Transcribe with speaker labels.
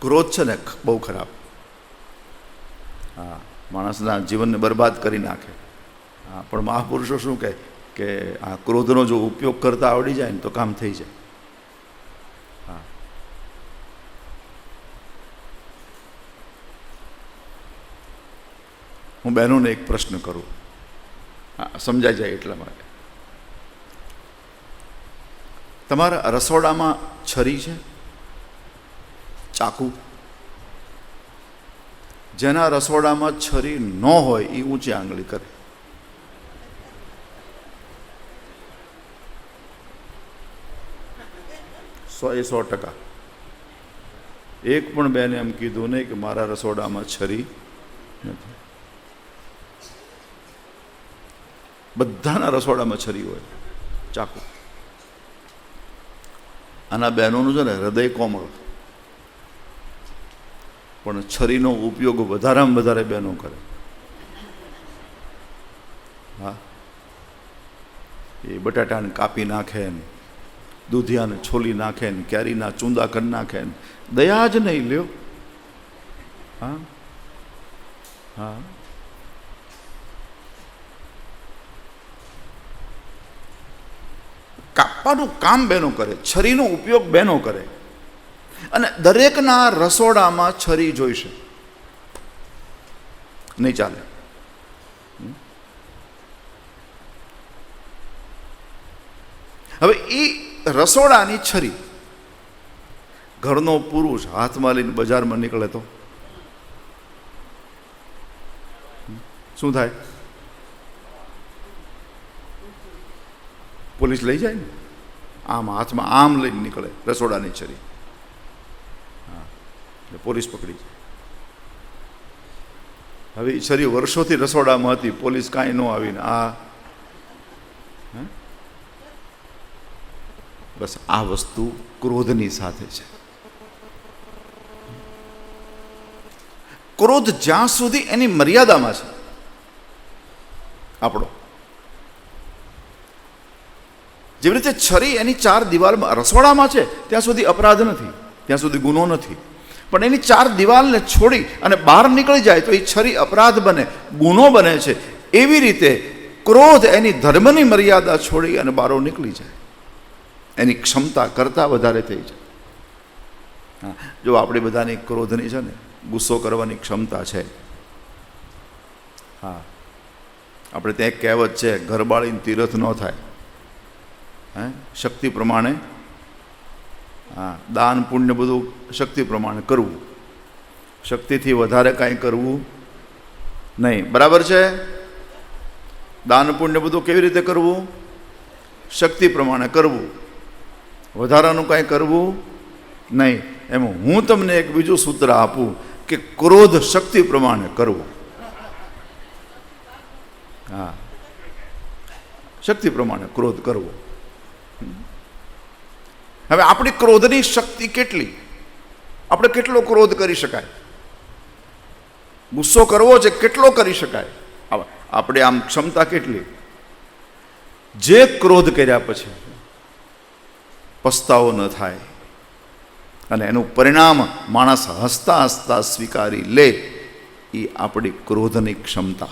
Speaker 1: ક્રોધ છે ને બહુ ખરાબ. હા, માણસના જીવનને બરબાદ કરી નાખે. હા, પણ મહાપુરુષો શું કહે? કે આ ક્રોધનો જો ઉપયોગ કરતા આવડી જાય ને તો કામ થઈ જાય. હા. હું બહેનોને એક પ્રશ્ન કરું. હા, સમજાઈ જાય એટલા માટે. તમારા રસોડામાં છરી છે? ચાકુ. જેના રસોડામાં છરી ન હોય એ ઊંચી આંગળી કરે. સો એ સો ટકા. એક પણ બેને એમ કીધું નહીં કે મારા રસોડામાં છરી નથી. બધાના રસોડામાં છરી હોય. ચાકુ. આના બહેનોનું છે ને, હૃદય કોમળ. પણ છરીનો ઉપયોગ વધારામાં વધારે બહેનો કરે. હા? એ બટાટાને કાપી નાખે ને, દૂધિયાને છોલી નાખે ને, કેરીના ચૂંદા કરી નાખે ને, દયા જ નહીં લ્યો. હા? હા? કાપવાનું કામ બહેનો કરે, છરીનો ઉપયોગ બહેનો કરે. અને દરેકના રસોડામાં છરી જોઈશે. નહીં ચાલે. હવે એ રસોડાની છરી. ઘરનો પુરુષ હાથમાં લઈને બજારમાં નીકળે તો? શું થાય? પોલીસ લઈ જાય ને? આમ હાથમાં આમ લઈને નીકળે રસોડાની છરી. એટલે પોલીસ પકડી જાય હવે છરી વર્ષોથી રસોડામાં હતી, પોલીસ કાંઈ ન આવીને આ? બસ આ વસ્તુ ક્રોધની સાથે છે. ક્રોધ જ્યાં સુધી એની મર્યાદામાં છે. આપણો. જેવી રીતે છરી એની ચાર દિવાલમાં રસોડામાં છે, ત્યાં સુધી અપરાધ નથી, ત્યાં સુધી ગુનો નથી. પણ એની ચાર દિવાલને છોડી અને બહાર નીકળી જાય તો એ છરી અપરાધ બને, ગુનો બને છે. એવી રીતે ક્રોધ એની ધર્મની મર્યાદા છોડી અને બહારો નીકળી જાય. એની ક્ષમતા કરતાં વધારે થઈ જાય. હા, જો આપણી બધાની ક્રોધની છે ને, ગુસ્સો કરવાની ક્ષમતા છે. હા, આપણે ત્યાં એક કહેવત છે, ઘરબાળીને તીરથ ન થાય. હે, શક્તિ પ્રમાણે હા, દાન, પુણ્ય બધું શક્તિ પ્રમાણે કરવું. શક્તિથી વધારે કાંઈ કરવું નહીં. બરાબર છે? દાન, પુણ્ય બધું કેવી રીતે કરવું? શક્તિ પ્રમાણે કરવું. વધારાનું કાંઈ કરવું નહીં. એમ હું તમને એક બીજું સૂત્ર આપું કે ક્રોધ શક્તિ પ્રમાણે કરવો. હા. શક્તિ પ્રમાણે ક્રોધ કરવો. હવે આપણી ક્રોધની શક્તિ કેટલી? આપણે કેટલો ક્રોધ કરી શકાય? ગુસ્સો કરવો છે કેટલો કરી શકાય? આપણે આમ ક્ષમતા કેટલી? જે ક્રોધ કર્યા પછી પસ્તાવો ન થાય અને એનું પરિણામ માણસ હસતા હસતા સ્વીકારી લે એ આપણી ક્રોધની ક્ષમતા.